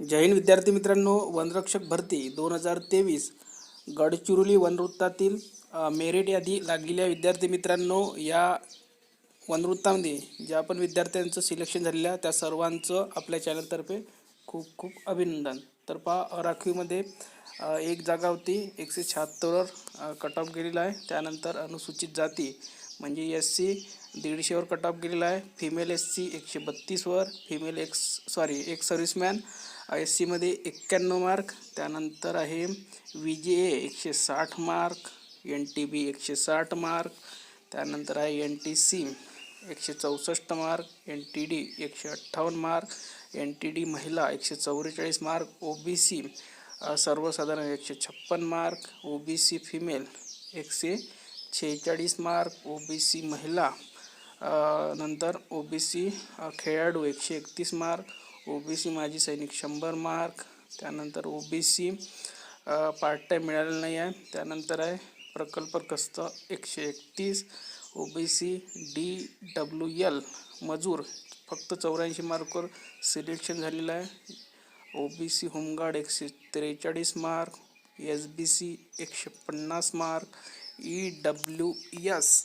जय हिंद विद्यार्थी मित्रांनो. वनरक्षक भरती दोन हजार तेवीस गडचिरोली वनवृत्तातील मेरिट यादी लागलेल्या विद्यार्थी मित्रांनो या वनवृत्तामध्ये ज्या पण विद्यार्थ्यांचं सिलेक्शन झालेलं आहे त्या सर्वांचं आपल्या चॅनलतर्फे खूप खूप अभिनंदन. तर पहा राखीवमध्ये एक जागा होती एकशे शहात्तरवर कट ऑफ गेलेला आहे. त्यानंतर अनुसूचित जाती म्हणजे एस सी दीडशेवर कट ऑफ गेलेला आहे. फिमेल एस सी एकशे बत्तीसवर फिमेल एक्स सॉरी एक सर्व्हिसमॅन एस सीमध्ये एक्क्याण्णव मार्क त्यानंतर आहे व्ही जे ए एकशे साठ मार्क एन टी बी एकशे साठ मार्क त्यानंतर आहे एन टी सी एकशे चौसष्ट मार्क एन टी डी एकशे अठ्ठावन्न मार्क एन टी डी महिला एकशे चौवेचाळीस मार्क ओ बी सी सर्वसाधारण एकशे छप्पन mark O B C female एकशे शेहेचाळीस मार्क ओ बी सी महिला नंतर ओ बी सी खेळाडू एकशे एकतीस मार्क ओ बी सी माजी सैनिक शंभर मार्क त्यानंतर O B C part time मिळालेलं नाही आहे त्यानंतर आहे प्रकल्पग्रस्त एकशे एकतीस O B C D W L मजूर फक्त चौऱ्याऐंशी मार्कवर सिलेक्शन झालेलं आहे ओ बी सी होमगार्ड एकशे त्रेचाळीस मार्क एस बी सी एकशे पन्नास मार्क ई डब्ल्यू एस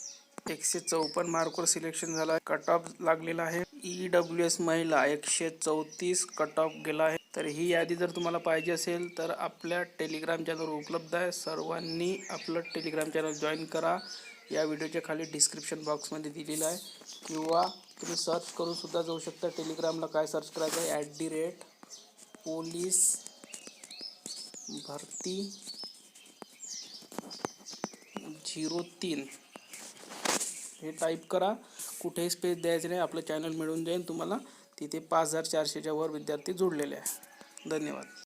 एकशे चौपन्न मार्कवर सिलेक्शन झालं आहे. कट ऑफ लागलेला आहे. ई डब्ल्यू एस महिला एकशे चौतीस कट ऑफ गेला आहे. तर ही यादी जर तुम्हाला पाहिजे असेल तर आपल्या टेलिग्राम चॅनलवर उपलब्ध आहे. सर्वांनी आपलं टेलिग्राम चॅनल जॉईन करा. या व्हिडिओच्या खाली डिस्क्रिप्शन बॉक्समध्ये दिलेलं आहे. किंवा तुम्ही सर्च करून सुद्धा जाऊ शकता. टेलिग्रामला काय सर्च करायचं आहे? ॲट दी रेट पोलीस भरती झिरो तीन. हे टाईप करा. कुठेही स्पेस द्यायचं नाही. आपलं चॅनल मिळून जाईल. तुम्हाला तिथे पाच हजार चारशेच्या वर विद्यार्थी जोडलेले आहे. धन्यवाद.